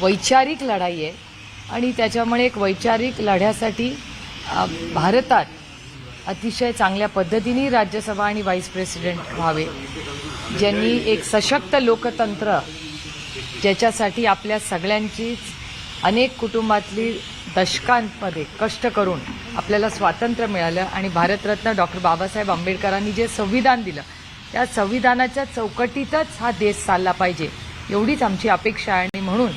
वैचारिक लढाई आहे. आणि त्याच्यामुळे एक वैचारिक लढ्यासाठी भारतात अतिशय चांगल्या पद्धतीने राज्यसभा आणि व्हाईस प्रेसिडेंट व्हावे. ज्यांनी एक सशक्त लोकतंत्र ज्याच्यासाठी आपल्या सगळ्यांचीच अनेक कुटुंबातली दशकांमध्ये कष्ट करून आपल्याला स्वातंत्र्य मिळालं आणि भारतरत्न डॉक्टर बाबासाहेब आंबेडकरांनी जे संविधान दिलं त्या संविधानाच्या चौकटीतच हा देश चालला पाहिजे एवढीच आमची अपेक्षा आहे. आणि म्हणून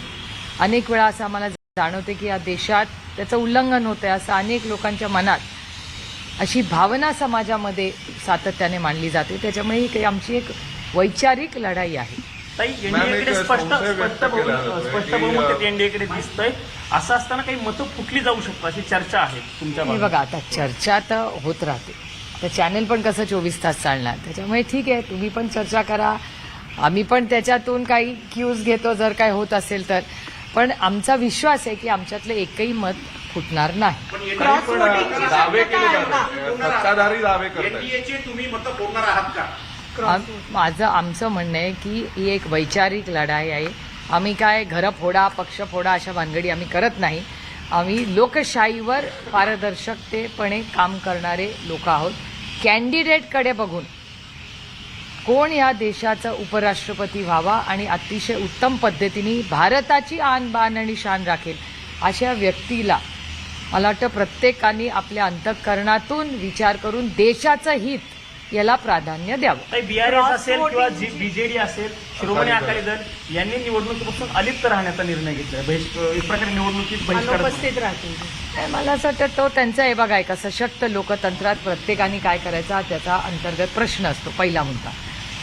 अनेक वेळा असं आम्हाला जाणवते की या देशात त्याचं उल्लंघन होतं आहे असं अनेक लोकांच्या मनात अशी भावना समाजामध्ये सातत्याने मांडली जाते. त्याच्यामुळे ही काही आमची एक वैचारिक लढाई आहे. असं असताना काही मतं फुटली जाऊ शकतात अशी चर्चा आहे तुमच्या. बघा आता चर्चा तर होत राहते. तर चॅनल पण कसं चोवीस तास चालणार? त्याच्यामुळे ठीक आहे तुम्ही पण चर्चा करा. आम्ही पण त्याच्यातून काही क्यूज घेतो. जर काय होत असेल तर. पण आमचा विश्वास आहे की आमच्यातलं एकही मत फुटणार नाही. काही पण दावे केले जातात. सत्ताधारी दावे करतात एनडीएचे तुम्ही मतं फोडणार आहात का? आम- माझं आमचं म्हणणं आहे की ही एक वैचारिक लढाई आहे. आम्ही काय घरं फोडा पक्ष फोडा अशा भानगडी आम्ही करत नाही. आम्ही लोकशाहीवर पारदर्शकतेपणे काम करणारे लोक आहोत. कॅन्डिडेटकडे बघून कोण या देशाचा उपराष्ट्रपती व्हावा आणि अतिशय उत्तम पद्धतीने भारताची आन बान आणि शान राखेल अशा व्यक्तीला मला वाटतं प्रत्येकाने आपल्या अंतःकरणातून विचार करून देशाचं हित याला प्राधान्य द्यावं. बीआरएस असेल किंवा बीजेडी असेल शिरोमणी अकाली दल यांनी निवडणुकीपासून अलिप्त राहण्याचा निर्णय घेतलाय. बहिष्क- एक प्रकारे निवडणुकीत नाही, मला असं वाटतं तो त्यांचा हे बघा एका सशक्त लोकतंत्रात प्रत्येकाने काय करायचा हा त्याचा अंतर्गत प्रश्न असतो पहिला मुद्दा.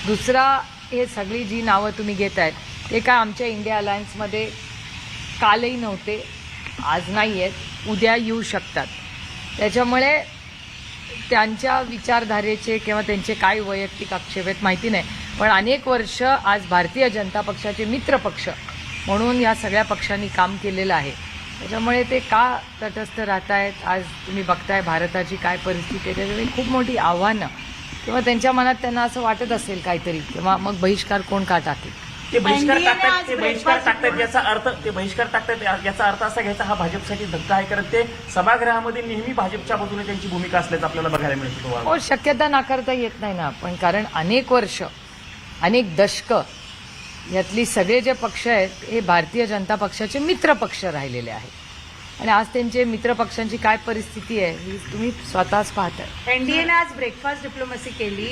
दुसरा हे सगळी जी नावं तुम्ही घेत आहेत ते काय आमच्या इंडिया अलायन्समध्ये कालही नव्हते आज नाही आहेत उद्या येऊ शकतात. त्याच्यामुळे त्यांच्या विचारधारेचे किंवा त्यांचे काय वैयक्तिक आक्षेप आहेत माहिती नाही. पण अनेक वर्ष आज भारतीय जनता पक्षाचे मित्र पक्ष म्हणून या सगळ्या पक्षांनी काम केलेलं आहे. त्याच्यामुळे ते का तटस्थ राहत आहेत आज तुम्ही बघताय भारताची काय परिस्थिती आहे त्याच्यामुळे खूप मोठी आव्हानं किंवा त्यांच्या मनात त्यांना असं वाटत असेल काहीतरी किंवा मग बहिष्कार कोण का टाकेल? ते बहिष्कार टाकतात ते बहिष्कार टाकतात याचा अर्थ ते बहिष्कार टाकतात याचा अर्थ असा घ्यायचा हा भाजपसाठी धक्का आहे कारण ते सभागृहामध्ये नेहमी भाजपच्या बाजूने त्यांची भूमिका असल्याचं आपल्याला बघायला मिळतं हो शक्यता नाकारता येत नाही ना पण कारण अनेक वर्ष अनेक दशक यातली सगळे जे पक्ष आहेत हे भारतीय जनता पक्षाचे मित्र पक्ष राहिलेले आहेत. आणि आज त्यांचे मित्र पक्षांची काय परिस्थिती आहे ही तुम्ही स्वतःच पाहताय. एनडीएने आज ब्रेकफास्ट डिप्लोमसी केली.